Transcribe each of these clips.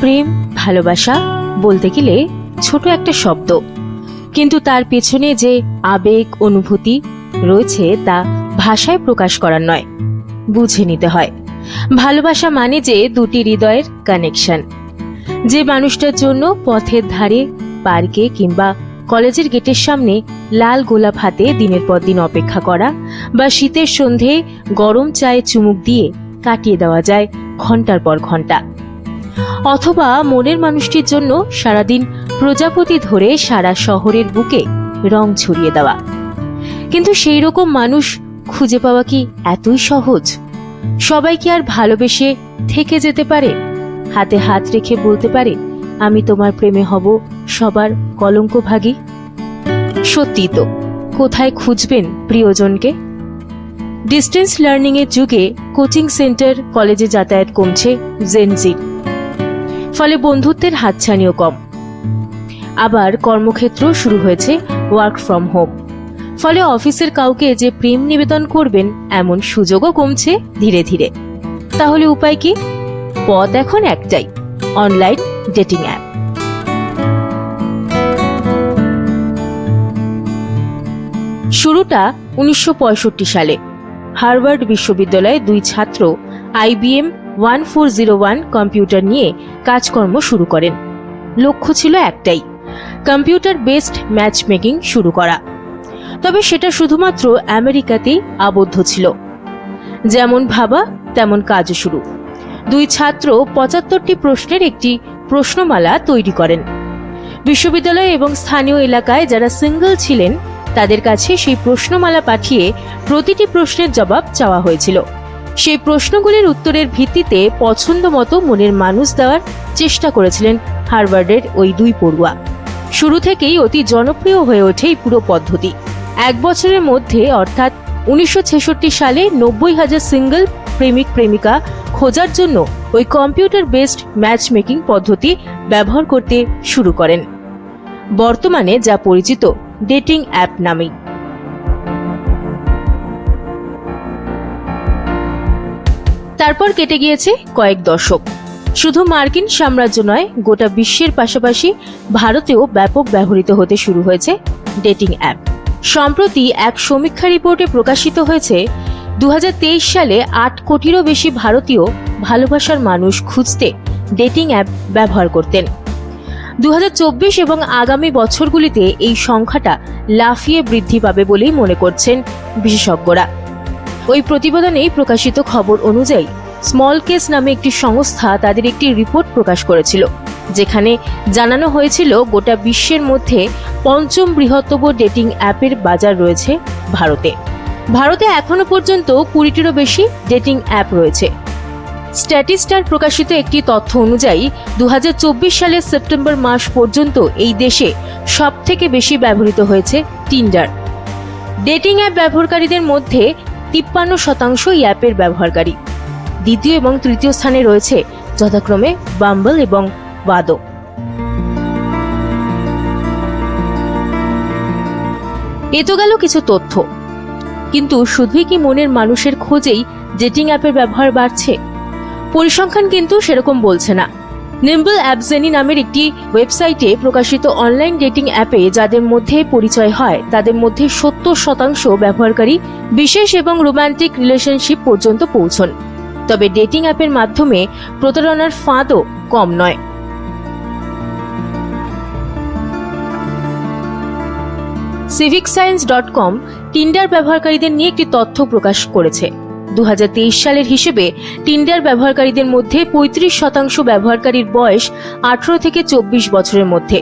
প্রেম, ভালোবাসা বলতে গেলে ছোট একটা শব্দ। কিন্তু তার পেছনে যে আবেগ, অনুভূতি রয়েছে তা ভাষায় প্রকাশ করার নয়, বুঝে নিতে হয়। ভালোবাসা মানে যে দুটি হৃদয়ের কানেকশন যে মানুষটার জন্য পথের ধারে, পার্কে কিংবা কলেজের গেটের সামনে লাল গোলাপ হাতে দিনের পর দিন অপেক্ষা করা বা শীতের সন্ধে গরম চায়ে চুমুক দিয়ে কাটিয়ে দেওয়া যায় ঘণ্টার পর ঘণ্টা। অথবা মনের মানুষটির জন্য সারাদিন প্রজাপতি ধরে সারা শহরের বুকে রং ছড়িয়ে দেওয়া। কিন্তু সেই রকম মানুষ খুঁজে পাওয়া কি এতই সহজ? সবাই কি আর ভালোবেসে থেকে যেতে পারে? হাতে হাত রেখে বলতে পারে, আমি তোমার প্রেমে হব সবার কলঙ্ক ভাগী সত্যি তো, কোথায় খুঁজবেন প্রিয়জনকে? ডিস্টেন্স লার্নিং এর যুগে কোচিং সেন্টার কলেজে যাতায়াত কমছে জেনজির। ফলে বন্ধুত্বের হাতছানিও কম। আবার কর্মক্ষেত্র শুরু হয়েছে ওয়ার্ক ফ্রম হোম ফলে অফিসের কাউকে যে প্রেম নিবেদন করবেন, এমন সুযোগও কমছে ধীরে ধীরে। তাহলে উপায় কি? পথ এখন একটাই অনলাইন ডেটিং অ্যাপ শুরুটা উনিশশো পঁয়ষট্টি সালে। হার্ভার্ড বিশ্ববিদ্যালয়ে দুই ছাত্র IBM one four zero one computer নিয়ে কাজকর্ম শুরু করেন। লক্ষ্য ছিল একটাই, কম্পিউটার বেসড ম্যাচ মেকিং শুরু করা। তবে সেটা শুধুমাত্র আমেরিকাতেই আবদ্ধ ছিল। যেমন ভাবা, তেমন কাজও শুরু। দুই ছাত্র পঁচাত্তরটি প্রশ্নের একটি প্রশ্নমালা তৈরি করেন। বিশ্ববিদ্যালয় এবং স্থানীয় এলাকায় যারা সিঙ্গল ছিলেন, তাদের কাছে সেই প্রশ্নমালা পাঠিয়ে প্রতিটি প্রশ্নের জবাব চাওয়া হয়েছিল। সেই প্রশ্নগুলির উত্তরের ভিত্তিতে পছন্দ মতো মনের মানুষ দেওয়ার চেষ্টা করেছিলেন হার্ভার্ডের ওই দুই পড়ুয়া। শুরু থেকেই অতি জনপ্রিয় হয়ে ওঠে এই পুরো পদ্ধতি। এক বছরের মধ্যে, অর্থাৎ উনিশশো ছেষট্টি সালে নব্বই হাজার সিঙ্গল প্রেমিক প্রেমিকা খোঁজার জন্য ওই কম্পিউটার বেসড ম্যাচ মেকিং পদ্ধতি ব্যবহার করতে শুরু করেন। বর্তমানে যা পরিচিত, ডেটিং অ্যাপ নামেই। তারপর কেটে গিয়েছে কয়েক দশক। শুধু মার্কিন সাম্রাজ্য নয়, গোটা বিশ্বের পাশাপাশি ভারতেও ব্যাপক ব্যবহৃত হতে শুরু হয়েছে ডেটিং অ্যাপ। সম্প্রতি এক সমীক্ষা রিপোর্টে প্রকাশিত হয়েছে দু হাজার তেইশ সালে আট কোটিরও বেশি ভারতীয় ভালোবাসার মানুষ খুঁজতে ডেটিং অ্যাপ ব্যবহার করতেন। দু হাজার চব্বিশ এবং আগামী বছরগুলিতে এই সংখ্যাটা লাফিয়ে বৃদ্ধি পাবে বলেই মনে করছেন বিশেষজ্ঞরা। ওই প্রতিবেদনেই প্রকাশিত খবর অনুযায়ী স্মল কেস নামে একটি সংস্থা তাদের একটি রিপোর্ট প্রকাশ করেছিল, যেখানে জানানো হয়েছিল গোটা বিশ্বের মধ্যে পঞ্চম বৃহত্তম ডেটিং অ্যাপের বাজার রয়েছে ভারতে। ভারতে এখনও পর্যন্ত কুড়িটিরও বেশি ডেটিং অ্যাপ রয়েছে। স্ট্যাটিস্টার প্রকাশিত একটি তথ্য অনুযায়ী দু হাজার চব্বিশ সালের সেপ্টেম্বর মাস পর্যন্ত এই দেশে সব থেকে বেশি ব্যবহৃত হয়েছে টিন্ডার। ডেটিং অ্যাপ ব্যবহারকারীদের মধ্যে তিপ্পান্ন শতাংশ এই অ্যাপের ব্যবহারকারী। দ্বিতীয় এবং তৃতীয় স্থানে রয়েছে যথাক্রমে বাম্বল এবং বাদো এ তো গেল কিছু তথ্য। কিন্তু শুধুই কি মনের মানুষের খোঁজেই ডেটিং অ্যাপের ব্যবহার বাড়ছে? পরিসংখ্যান কিন্তু সেরকম বলছে না। নিম্বল অ্যাপজেনি নামের একটি ওয়েবসাইটে প্রকাশিত অনলাইন ডেটিং অ্যাপে যাদের মধ্যে পরিচয় হয়, তাদের মধ্যে সত্তর শতাংশ ব্যবহারকারী বিশেষ এবং রোমান্টিক রিলেশনশিপ পর্যন্ত পৌঁছন। তবে ডেটিং অ্যাপের মাধ্যমে প্রতারণার ফাঁদও কম নয়। Civic science dot com Tinder ব্যবহারকারীদের নিয়ে একটি তথ্য প্রকাশ করেছে। দু হাজার তেইশ সালের হিসেবে টিন্ডার ব্যবহারকারীদের মধ্যে পঁয়ত্রিশ শতাংশ ব্যবহারকারীর বয়স আঠারো থেকে চব্বিশ বছরের মধ্যে।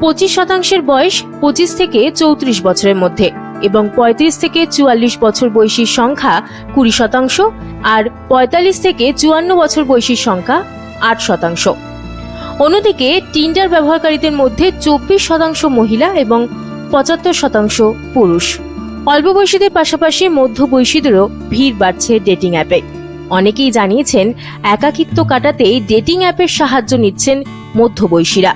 পঁচিশ শতাংশের বয়স পঁচিশ থেকে চৌত্রিশ বছরের মধ্যে এবং পঁয়ত্রিশ থেকে চুয়াল্লিশ বছর বয়সীর সংখ্যা কুড়ি শতাংশ আর পঁয়তাল্লিশ থেকে চুয়ান্ন বছর বয়সীর সংখ্যা আট শতাংশ। অন্যদিকে টিন্ডার ব্যবহারকারীদের মধ্যে চব্বিশ শতাংশ মহিলা এবং পঁচাত্তর শতাংশ পুরুষ। অল্প বয়সীদের পাশাপাশি মধ্যবয়সীদেরও ভিড় বাড়ছে ডেটিং অ্যাপে অনেকেই জানিয়েছেন, একাকিত্ব কাটাতে ডেটিং অ্যাপের সাহায্য নিচ্ছেন মধ্যবয়সীরা।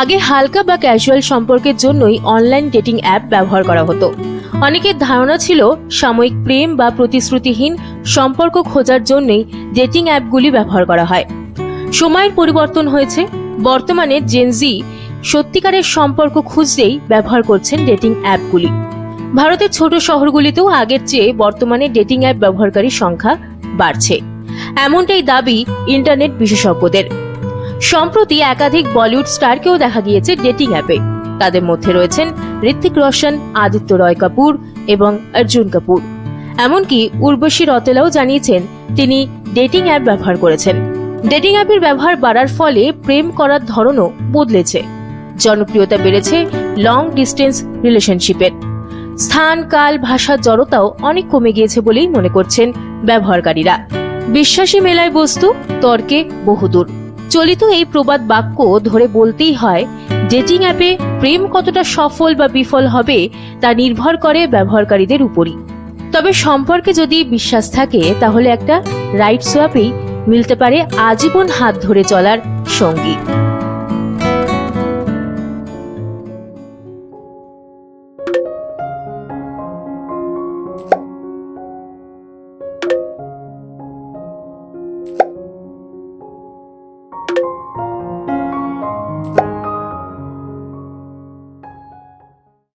আগে হালকা বা ক্যাজুয়াল সম্পর্কের জন্যই অনলাইন ডেটিং অ্যাপ ব্যবহার করা হতো। অনেকের ধারণা ছিল, সাময়িক প্রেম বা প্রতিশ্রুতিহীন সম্পর্ক খোঁজার জন্যই ডেটিং অ্যাপগুলি ব্যবহার করা হয়। সময়ের পরিবর্তন হয়েছে। বর্তমানে জেনজি সত্যিকারের সম্পর্ক খুঁজতেই ব্যবহার করছেন ডেটিং অ্যাপগুলি ভারতের ছোট শহরগুলিতেও আগের চেয়ে বর্তমানে ডেটিং অ্যাপ ব্যবহারকারীর সংখ্যা বাড়ছে। এমনটাই দাবি ইন্টারনেট বিশেষজ্ঞদের। সম্প্রতি একাধিক বলিউড স্টারকেও দেখা গিয়েছে ডেটিং অ্যাপে তাদের মধ্যে রয়েছেন ঋত্বিক রোশন, আদিত্য রয় কাপুর এবং অর্জুন কাপুর। এমনকি উর্বশী রতেলাও জানিয়েছেন তিনি ডেটিং অ্যাপ ব্যবহার করেছেন। ডেটিং অ্যাপের ব্যবহার বাড়ার ফলে প্রেম করার ধরনও বদলেছে। জনপ্রিয়তা বেড়েছে লং ডিস্টেন্স রিলেশনশিপের স্থান, কাল ভাষার জড়তাও অনেক কমে গিয়েছে বলেই মনে করছেন ব্যবহারকারীরা। বিশ্বাসী মেলায় বস্তু, তর্কে বহুদূর। চলিত এই প্রবাদ বাক্য ধরে বলতেই হয় ডেটিং অ্যাপে প্রেম কতটা সফল বা বিফল হবে তা নির্ভর করে ব্যবহারকারীদের উপরই। তবে সম্পর্কে যদি বিশ্বাস থাকে, তাহলে একটা রাইট সোয়াপেই মিলতে পারে আজীবন হাত ধরে চলার সঙ্গী।